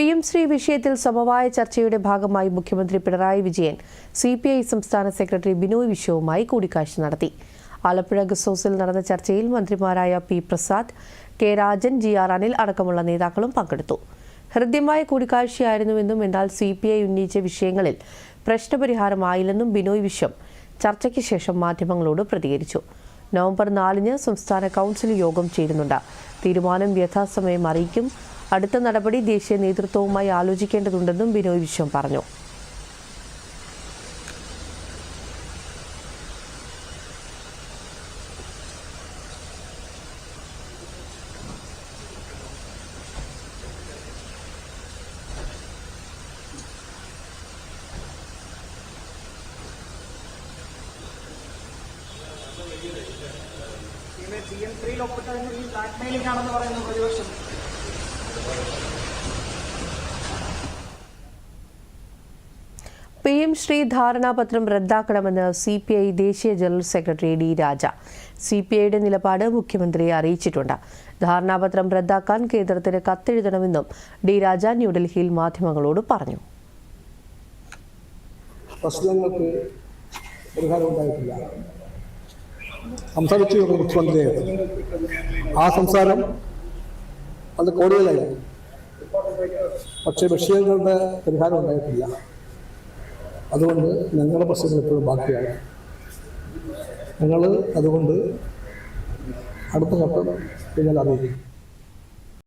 P M Shri വിഷയത്തിൽ സമവായ ചർച്ചയുടെ ഭാഗമായി മുഖ്യമന്ത്രി Pinarayi Vijayan C P I സംസ്ഥാന സെക്രട്ടറി ബിനോയ് വിശ്വവുമായി കൂടിക്കാഴ്ച നടത്തി. ആലപ്പുഴ ഗസ്റ്റ് നടന്ന ചർച്ചയിൽ മന്ത്രിമാരായ P Prasad K Rajan G R Anil അടക്കമുള്ള നേതാക്കളും പങ്കെടുത്തു. ഹൃദ്യമായ കൂടിക്കാഴ്ചയായിരുന്നുവെന്നും എന്നാൽ സി പി ഐ ഉന്നയിച്ച വിഷയങ്ങളിൽ പ്രശ്നപരിഹാരമായില്ലെന്നും ബിനോയ് വിശ്വം ചർച്ചയ്ക്ക് ശേഷം മാധ്യമങ്ങളോട് പ്രതികരിച്ചു. നവംബർ നാലിന് സംസ്ഥാന കൗൺസിൽ യോഗം ചേരുന്നുണ്ട്. തീരുമാനം യഥാസമയം അറിയിക്കും. അടുത്ത നടപടി ദേശീയ നേതൃത്വവുമായി ആലോചിക്കേണ്ടതുണ്ടെന്നും ബിനോയ് വിശ്വം പറഞ്ഞു. സി എം ത്രീയിൽ ഒപ്പിട്ടതിന് ഈ ആണെന്ന് പറയുന്നു പ്രതിപക്ഷം പി എം ശ്രീ ധാരണാപത്രം റദ്ദാക്കണമെന്ന് സി പി ഐ ദേശീയ general secretary D Raja. C P ഐയുടെ നിലപാട് മുഖ്യമന്ത്രിയെ അറിയിച്ചിട്ടുണ്ട്. ധാരണാപത്രം റദ്ദാക്കാൻ കേന്ദ്രത്തിന് കത്തെഴുതണമെന്നും ഡി രാജ ന്യൂഡൽഹിയിൽ മാധ്യമങ്ങളോട് പറഞ്ഞു. ആ സംസാരം അത് കോടികളായിരുന്നു പക്ഷേ പരിഹാരം ഉണ്ടായിട്ടില്ല. അതുകൊണ്ട് ഞങ്ങളുടെ പ്രശ്നങ്ങൾ എപ്പോഴും ബാക്കിയാണ്. ഞങ്ങൾ അതുകൊണ്ട് അടുത്ത ഘട്ടം നിങ്ങൾ അറിയിക്കും.